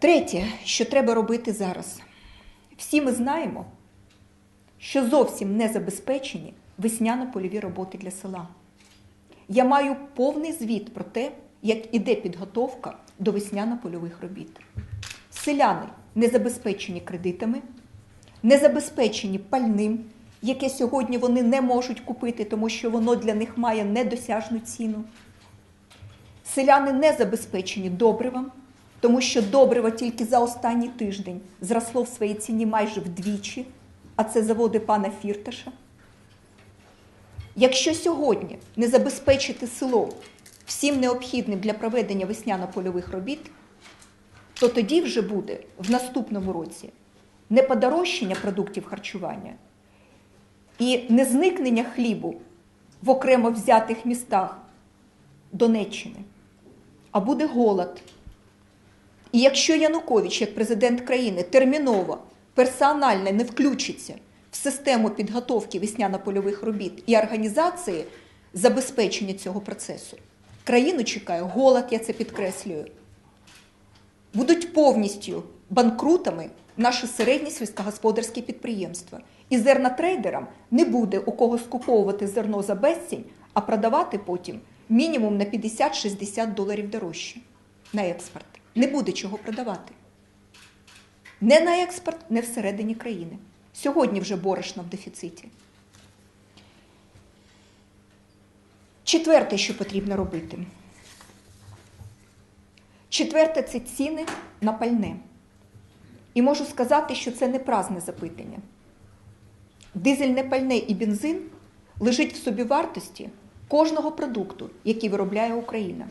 Третє, що треба робити зараз. Всі ми знаємо, що зовсім не забезпечені весняно-польові роботи для села. Я маю повний звіт про те, як іде підготовка до весняно-польових робіт. Селяни не забезпечені кредитами, не забезпечені пальним, яке сьогодні вони не можуть купити, тому що воно для них має недосяжну ціну. Селяни не забезпечені добривом, тому що добриво тільки за останній тиждень зросло в своїй ціні майже вдвічі, а це заводи пана Фірташа. Якщо сьогодні не забезпечити село всім необхідним для проведення весняно-польових робіт, то тоді вже буде в наступному році не подорожчання продуктів харчування і не зникнення хлібу в окремо взятих містах Донеччини, а буде голод. І якщо Янукович, як президент країни, терміново, персонально не включиться в систему підготовки весняно-польових робіт і організації забезпечення цього процесу, країну чекає голод, я це підкреслюю. Будуть повністю банкрутами наші середні сільськогосподарські підприємства. І зернотрейдерам не буде у кого скуповувати зерно за безцінь, а продавати потім мінімум на 50-60 доларів дорожче на експорт. Не буде чого продавати. Не на експорт, не всередині країни. Сьогодні вже борошно в дефіциті. Четверте, що потрібно робити. Четверте це ціни на пальне. І можу сказати, що це не празне запитання. Дизельне пальне і бензин лежить в собівартості кожного продукту, який виробляє Україна.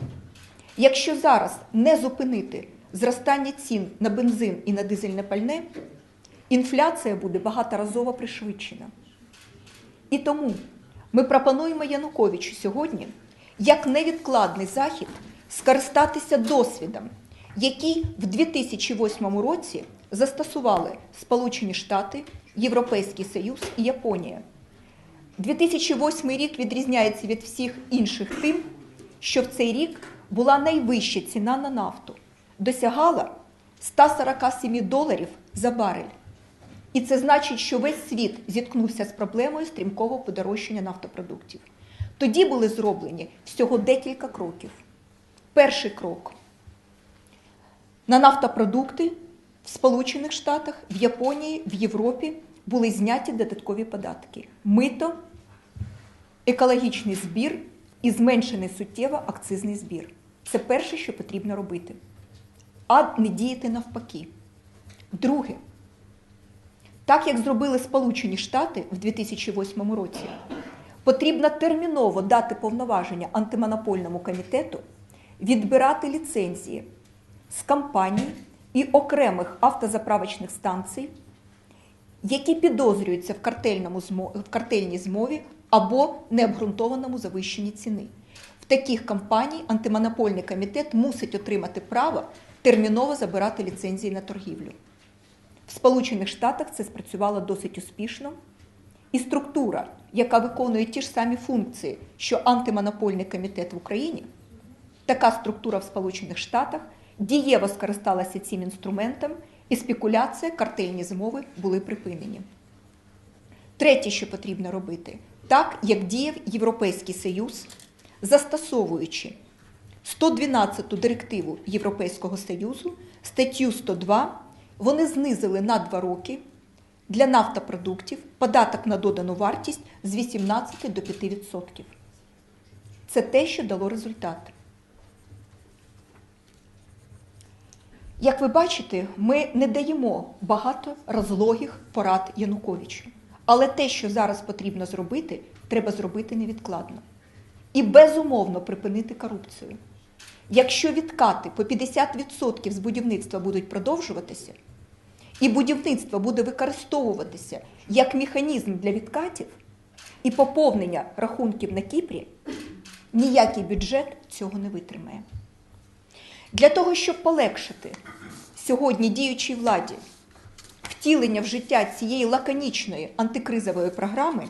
Якщо зараз не зупинити зростання цін на бензин і на дизельне пальне, інфляція буде багаторазово пришвидшена. І тому ми пропонуємо Януковичу сьогодні як невідкладний захід скористатися досвідом, який в 2008 році застосували Сполучені Штати, Європейський Союз і Японія. 2008 рік відрізняється від всіх інших тим, що в цей рік була найвища ціна на нафту, досягала 147 доларів за барель. І це значить, що весь світ зіткнувся з проблемою стрімкого подорожчання нафтопродуктів. Тоді були зроблені всього декілька кроків. Перший крок на нафтопродукти в Сполучених Штатах, в Японії, в Європі були зняті додаткові податки. Мито, екологічний збір і зменшений суттєво акцизний збір. Це перше, що потрібно робити. А не діяти навпаки. Друге, так як зробили Сполучені Штати в 2008 році, потрібно терміново дати повноваження антимонопольному комітету відбирати ліцензії з компаній і окремих автозаправочних станцій, які підозрюються в, картельному, в картельній змові або необґрунтованому завищенні ціни. Таких компаній антимонопольний комітет мусить отримати право терміново забирати ліцензії на торгівлю. В Сполучених Штатах це спрацювало досить успішно. І структура, яка виконує ті ж самі функції, що антимонопольний комітет в Україні, така структура в Сполучених Штатах дієво скористалася цим інструментом, і спекуляція, картельні змови були припинені. Третє, що потрібно робити, так як діяв Європейський Союз, застосовуючи 112-ту директиву Європейського Союзу, статтю 102, вони знизили на 2 роки для нафтопродуктів податок на додану вартість з 18 до 5%. Це те, що дало результат. Як ви бачите, ми не даємо багато розлогих порад Януковичу. Але те, що зараз потрібно зробити, треба зробити невідкладно. І безумовно припинити корупцію. Якщо відкати по 50% з будівництва будуть продовжуватися, і будівництво буде використовуватися як механізм для відкатів і поповнення рахунків на Кіпрі, ніякий бюджет цього не витримає. Для того, щоб полегшити сьогодні діючій владі втілення в життя цієї лаконічної антикризової програми,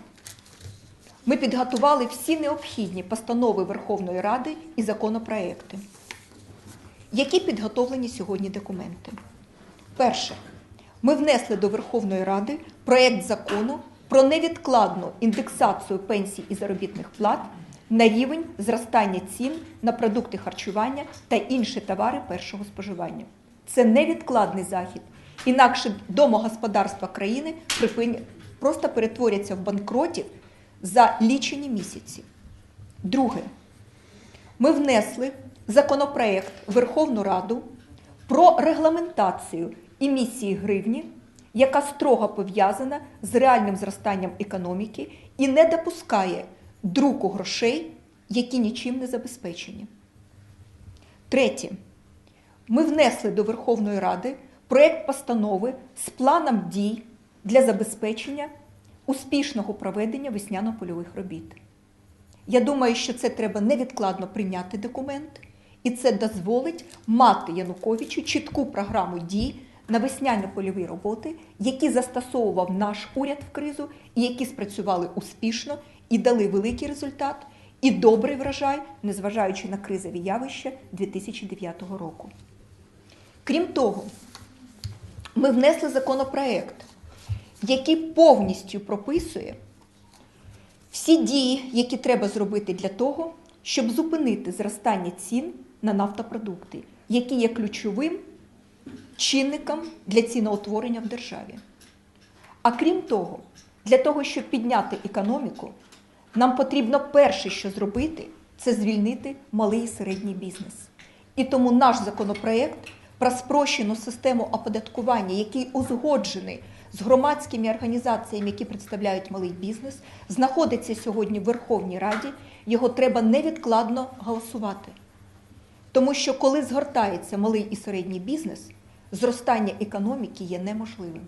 ми підготували всі необхідні постанови Верховної Ради і законопроекти. Які підготовлені сьогодні документи? Перше, ми внесли до Верховної Ради проєкт закону про невідкладну індексацію пенсій і заробітних плат на рівень зростання цін на продукти харчування та інші товари першого споживання. Це невідкладний захід. Інакше домогосподарства країни просто перетворяться в банкротів за лічені місяці. Друге, ми внесли законопроект Верховну Раду про регламентацію емісії гривні, яка строго пов'язана з реальним зростанням економіки і не допускає друку грошей, які нічим не забезпечені. Третє. Ми внесли до Верховної Ради проєкт постанови з планом дій для забезпечення успішного проведення весняно-польових робіт. Я думаю, що це треба невідкладно прийняти документ, і це дозволить мати Януковичу чітку програму дій на весняно-польові роботи, які застосовував наш уряд в кризу, і які спрацювали успішно і дали великий результат і добрий врожай, незважаючи на кризові явища 2009 року. Крім того, ми внесли законопроект, який повністю прописує всі дії, які треба зробити для того, щоб зупинити зростання цін на нафтопродукти, які є ключовим чинником для ціноутворення в державі. А крім того, для того, щоб підняти економіку, нам потрібно перше, що зробити, це звільнити малий і середній бізнес. І тому наш законопроект про спрощену систему оподаткування, який узгоджений з громадськими організаціями, які представляють малий бізнес, знаходиться сьогодні в Верховній Раді. Його треба невідкладно голосувати. Тому що коли згортається малий і середній бізнес, зростання економіки є неможливим.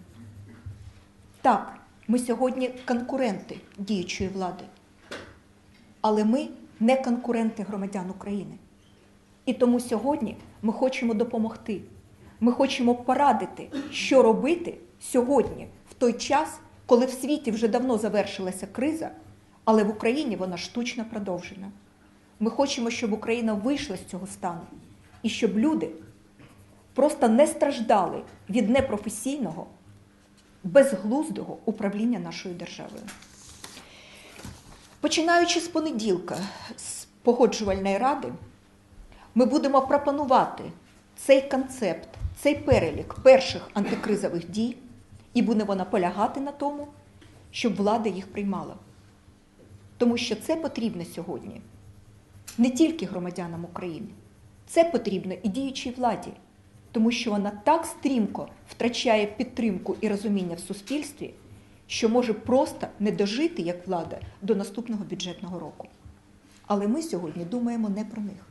Так, ми сьогодні конкуренти діючої влади, але ми не конкуренти громадян України. І тому сьогодні ми хочемо допомогти. Ми хочемо порадити, що робити сьогодні, в той час, коли в світі вже давно завершилася криза, але в Україні вона штучно продовжена. Ми хочемо, щоб Україна вийшла з цього стану і щоб люди просто не страждали від непрофесійного, безглуздого управління нашою державою. Починаючи з понеділка, з погоджувальної ради, ми будемо пропонувати цей концепт, цей перелік перших антикризових дій, і будемо наполягати на тому, щоб влада їх приймала. Тому що це потрібно сьогодні не тільки громадянам України, це потрібно і діючій владі, тому що вона так стрімко втрачає підтримку і розуміння в суспільстві, що може просто не дожити як влада до наступного бюджетного року. Але ми сьогодні думаємо не про них.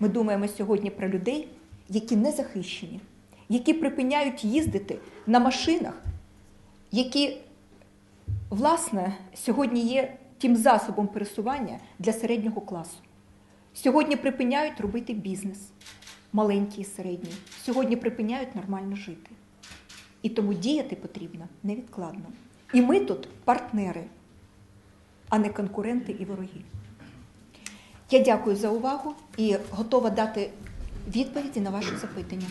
Ми думаємо сьогодні про людей, які не захищені, які припиняють їздити на машинах, які, власне, сьогодні є тим засобом пересування для середнього класу. Сьогодні припиняють робити бізнес, маленький і середній. Сьогодні припиняють нормально жити. І тому діяти потрібно невідкладно. І ми тут партнери, а не конкуренти і вороги. Я дякую за увагу і готова дати відповіді на ваші запитання.